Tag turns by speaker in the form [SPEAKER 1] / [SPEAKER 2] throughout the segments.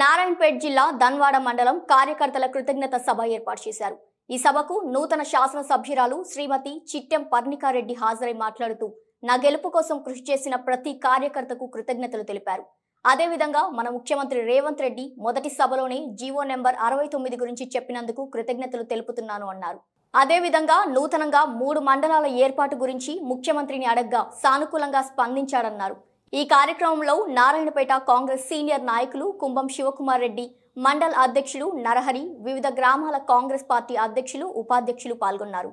[SPEAKER 1] నారాయణపేట్ జిల్లా దన్వాడ మండలం కార్యకర్తల కృతజ్ఞత సభ ఏర్పాటు చేశారు. ఈ సభకు నూతన శాసన సభ్యురాలు శ్రీమతి చిట్టెం పర్ణికారెడ్డి హాజరై మాట్లాడుతూ నా గెలుపు కోసం కృషి చేసిన ప్రతి కార్యకర్తకు కృతజ్ఞతలు తెలిపారు. అదేవిధంగా మన ముఖ్యమంత్రి రేవంత్ రెడ్డి మొదటి సభలోనే జీవో నెంబర్ అరవై తొమ్మిది గురించి చెప్పినందుకు కృతజ్ఞతలు తెలుపుతున్నాను అన్నారు. అదేవిధంగా నూతనంగా మూడు మండలాల ఏర్పాటు గురించి ముఖ్యమంత్రిని అడగ్గా సానుకూలంగా స్పందించాడన్నారు. ఈ కార్యక్రమంలో నారాయణపేట కాంగ్రెస్ సీనియర్ నాయకులు కుంభం శివకుమార్ రెడ్డి మండల్ అధ్యక్షులు నరహరి వివిధ గ్రామాల కాంగ్రెస్ పార్టీ అధ్యక్షులు ఉపాధ్యక్షులు పాల్గొన్నారు.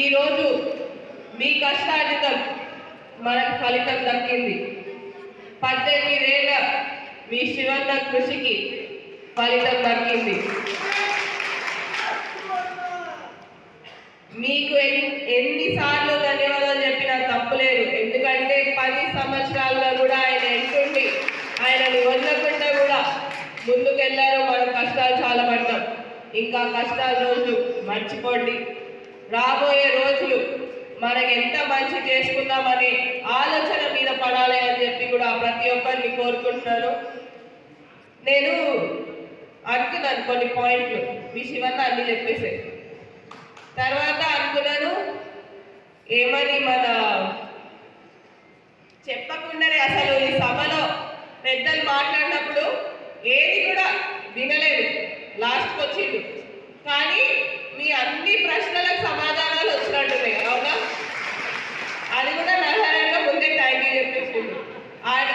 [SPEAKER 2] ఈరోజు మీ కష్టార్జితం మనకు ఫలితం దక్కింది. పద్దెనిమిదేళ్ళ మీ శివన్న కృషికి ఫలితం దక్కింది. మీకు ఎన్నిసార్లు ధన్యవాదాలు చెప్పినా తప్పులేదు ఎందుకంటే పది సంవత్సరాలుగా కూడా ఆయన ఎంటుండి ఆయనని వదలకుండా కూడా ముందుకెళ్ళారు మనం కష్టాలు చాలా పడ్డాం ఇంకా కష్టాల రోజులు మర్చిపోండి. రాబోయే రోజులు మనకి ఎంత మంచి చేసుకుందామని ఆలోచన మీద పడాలి అని చెప్పి కూడా ప్రతి ఒక్కరిని కోరుకుంటున్నాను. నేను అనుకున్నాను కొన్ని పాయింట్లు. మీ శివన్న అన్ని చెప్పేసాయి తర్వాత అనుకున్నాను ఏమని మన చెప్పకుండానే అసలు ఈ సభలో పెద్దలు మాట్లాడినప్పుడు ఏది కూడా వినలేదు. లాస్ట్కి వచ్చిండు. కానీ మీ అన్ని ప్రశ్నలకు సమాధానాలు వచ్చినట్టున్నాయి అవునా? అది కూడా నల్లరంగా ముందే థ్యాంక్ యూ చెప్పేసిండు ఆ-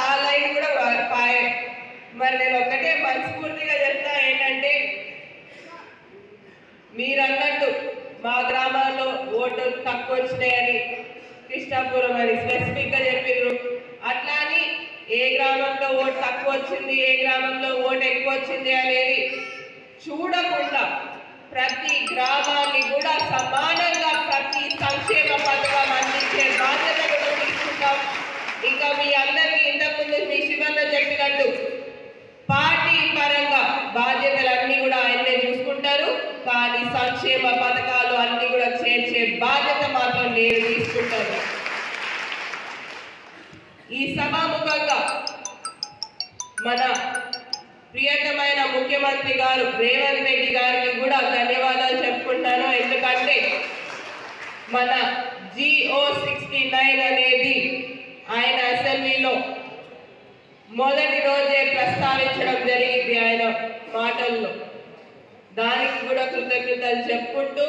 [SPEAKER 2] ఆ- లైన్ కూడా మరి నేను ఒక్కటే మనస్ఫూర్తిగా చెప్తా ఏంటంటే మీరు అన్నట్టు మా గ్రామాల్లో ఓటు తక్కువ వచ్చినాయని కృష్ణాపురం అని స్పెసిఫిక్గా చెప్పారు అట్లా ఏ గ్రామంలో ఓటు తక్కువ వచ్చింది ఏ గ్రామంలో ఓటు ఎక్కువ వచ్చింది అనేది చూడకుండా ప్రతి గ్రామాన్ని కూడా సమానంగా ప్రతి సంక్షేమ పథకం అందించే బాధ్యత కూడా తీసుకుంటాం. ఇంకా మీ అందరికీ ఇంతకుముందు మీ శివన్న చెప్పినట్టు పార్టీ పరంగా బాధ్యతలన్నీ కూడా ఆయన్నే చూసుకుంటారు. కానీ సంక్షేమ పథకాలు అన్ని కూడా చేర్చే బాధ్యత మాత్రం నేను తీసుకుంటాను. ఈ సభాముఖంగా మన ప్రియతమైన ముఖ్యమంత్రి గారు రేవంత్ రెడ్డి గారికి కూడా ధన్యవాదాలు చెప్పుకుంటాను. ఎందుకంటే మన జిఓ సిక్స్టీ నైన్ అనేది ఆయన అసెంబ్లీలో మొదటి రోజే ప్రస్తావించడం జరిగింది ఆయన మాటల్లో. దానికి కూడా కృతజ్ఞతలు చెప్పుకుంటూ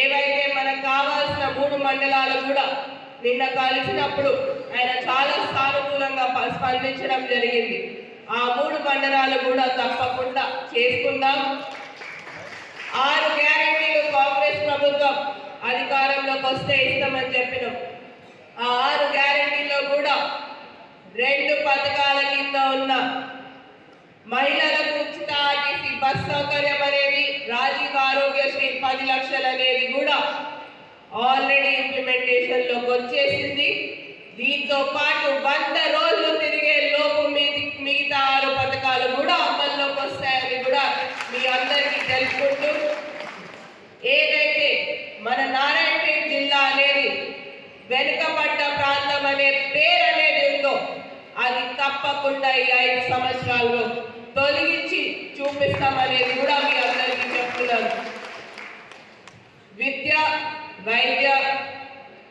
[SPEAKER 2] ఏవైతే మనకు కావాల్సిన మూడు మండలాలు కూడా నిన్న కలిసినప్పుడు ఆయన చాలా సానుకూలంగా ప- స్పందించడం జరిగింది. ఆ మూడు మండలాలు కూడా తప్పకుండా చేసుకుందాం. ఆరు గ్యారెంటీలు కాంగ్రెస్ ప్రభుత్వం అధికారంలోకి వస్తే ఇస్తామని చెప్పినాం. ఆ ఆరు గ్యారెంటీలో కూడా రెండు పథకాల కింద ఉన్న మహిళలకు ఉచిత ఆర్టీసీ బస్ సౌకర్యం అనేది రాజీవ్ ఆరోగ్యశ్రీ పది లక్షలు అనేది కూడా ఆల్రెడీ ఇంప్లిమెంటేషన్లోకి వచ్చేసింది. దీంతో పాటు వంద రోజులు తిరిగే లోపు మిగి మిగతా ఆరు పథకాలు కూడా అమల్లోకి వస్తాయని కూడా మీ అందరికీ తెలుసుకుంటూ ఏదైతే మన నారాయణపేట జిల్లా అనేది వెనుకబడ్డ ప్రాంతం అనే పేరు అనేది ఉందో అది తప్పకుండా ఈ ఐదు సంవత్సరాల్లో తొలగించి చూపిస్తామనేది కూడా మీ అందరికీ చెప్తున్నాను విద్య వైద్య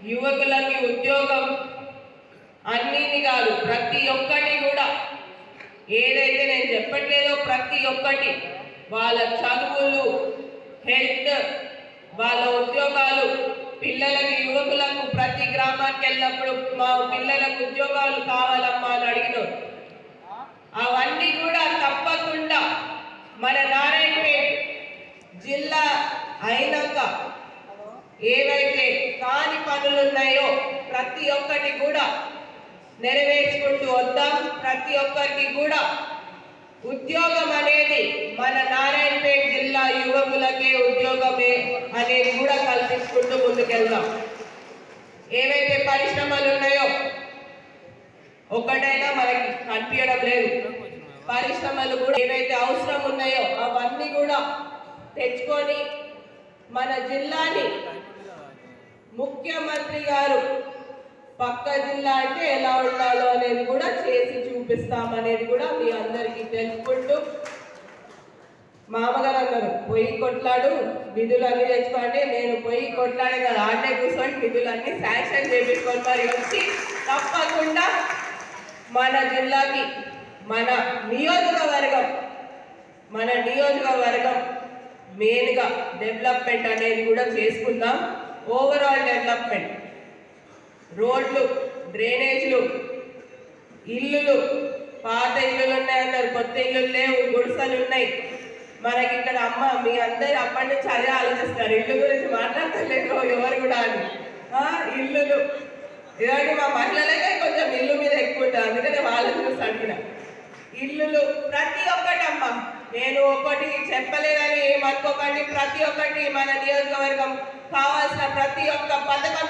[SPEAKER 2] యువకులకి ఉద్యోగం అన్నిని కాదు ప్రతి ఒక్కటి కూడా. ఏదైతే నేను చెప్పట్లేదో ప్రతి ఒక్కటి వాళ్ళ చదువులు హెల్త్ వాళ్ళ ఉద్యోగాలు పిల్లలకి యువకులకు ప్రతి గ్రామానికి వెళ్ళినప్పుడు మా పిల్లలకు ఉద్యోగాలు కావాలమ్మా అని అడిగినారు అవన్నీ కూడా తప్పకుండా మన నారాయణపేట్ జిల్లా అయినాక ఏవైతే కాని పనులు ఉన్నాయో ప్రతి ఒక్కటి కూడా నెరవేర్చుకుంటూ వద్దాం ప్రతి ఒక్కరికి కూడా ఉద్యోగం అనేది మన నారాయణపేట జిల్లా యువకులకే ఉద్యోగమే అనేది కూడా కల్పించుకుంటూ ముందుకెళ్దాం. ఏవైతే పరిశ్రమలు ఉన్నాయో ఒక్కటైనా మనకి కనిపించడం లేదు. పరిశ్రమలు కూడా ఏవైతే అవసరం ఉన్నాయో అవన్నీ కూడా తెచ్చుకొని మన జిల్లాని ముఖ్యమంత్రి గారు పక్క జిల్లా అంటే ఎలా ఉండాలో అనేది కూడా చేసి చూపిస్తామనేది కూడా మీ అందరికీ తెలుసుకుంటూ మామగారు అన్నారు పొయ్యి కొట్లాడు నిధులు అన్ని తెచ్చుకోండి నేను పొయ్యి కొట్లాడే కదా ఆడే కూర్చొని నిధులన్నీ శాంక్షన్ చేపించుకొని మరి వచ్చి తప్పకుండా మన జిల్లాకి మన నియోజకవర్గం మన నియోజకవర్గం మెయిన్గా డెవలప్మెంట్ అనేది కూడా చేసుకుందాం ఓవరాల్ డెవలప్మెంట్ రోడ్లు డ్రైనేజ్లు ఇల్లులు పాత ఇల్లులు ఉన్నాయన్నారు కొత్త ఇల్లులు లేవు గుడిసెలు ఉన్నాయి. మనకి ఇక్కడ అమ్మ మీ అందరు అప్పటి నుంచి అదే ఆలోచిస్తారు ఇల్లు గురించి మాట్లాడతలేదు ఎవరు కూడా అని. ఇల్లులు. ఇలాంటి మా మహిళలకే కొంచెం ఇల్లు మీద ఎక్కువ ఉంటుంది అందుకనే వాళ్ళ చూసి అడిగిన. ఇల్లులు ప్రతి ఒక్కటి అమ్మ నేను ఒకటి చెప్పలేదని మనకొకటి ప్రతి ఒక్కటి మన నియోజకవర్గం కావాల్సిన ప్రతి ఒక్క పథకం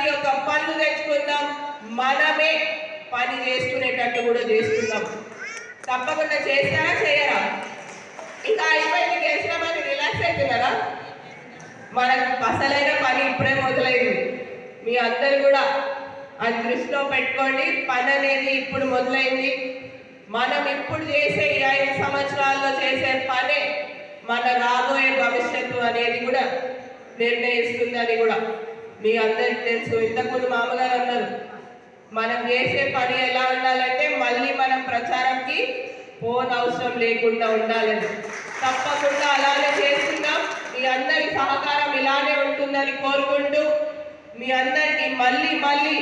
[SPEAKER 2] ప్రతి ఒక్క పనులు తెచ్చుకుందాం. మనమే పని చేసుకునేటట్టు కూడా చేసుకుందాం. తప్పకుండా చేస్తారా చేయరా? ఇంకా అయిపోయింది చేసినామని రిలాక్స్ అవుతున్నారా మనకు అసలైన పని ఇప్పుడే మొదలైంది. మీ అందరు కూడా అది దృష్టిలో పెట్టుకోండి. పని అనేది ఇప్పుడు మొదలైంది. మనం ఇప్పుడు చేసే ఈ ఐదు సంవత్సరాల్లో చేసే పనే మన రాబోయే భవిష్యత్తు అనేది కూడా నిర్ణయిస్తుందని కూడా. మీ అందరికి తెలుసు. ఇంతకుముందు మామగారు అన్నారు మనం చేసే పని ఎలా ఉండాలంటే మళ్ళీ మనం ప్రచారంకి పోన్ అవసరం లేకుండా ఉండాలని. తప్పకుండా అలానే చేస్తున్నాం. మీ అందరి సహకారం ఇలానే ఉంటుందని కోరుకుంటూ మీ అందరికీ మళ్ళీ మళ్ళీ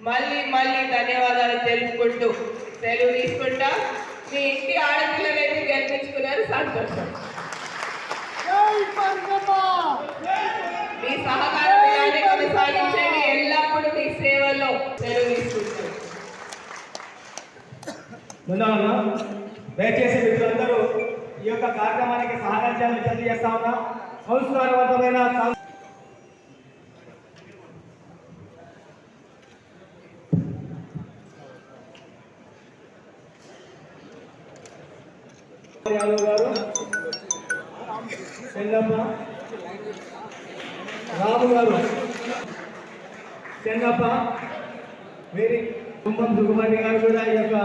[SPEAKER 2] మళ్ళీ మళ్ళీ ధన్యవాదాలు తెలుపుకుంటూ సెలవు తీసుకుంటా. మీ ఇంటి ఆడపిల్లలైతే గెలిపించుకున్నారు. సంతోషం మీ సహకారం ఇలానే కొనసాగించండి ఎల్లప్పుడూ మీ సేవలో సెలవు
[SPEAKER 3] ముందుగా దయచేసి మిత్రులందరూ ఈ యొక్క కార్యక్రమానికి సహకరించాలని తెలియజేస్తా ఉన్నా. సంస్కారవంతమైన యాదవ్ గారు చెల్లమ్మ రాము గారు. చెంగప్ప వీరి కుంభం సుకుమారి గారు కూడా ఈ యొక్క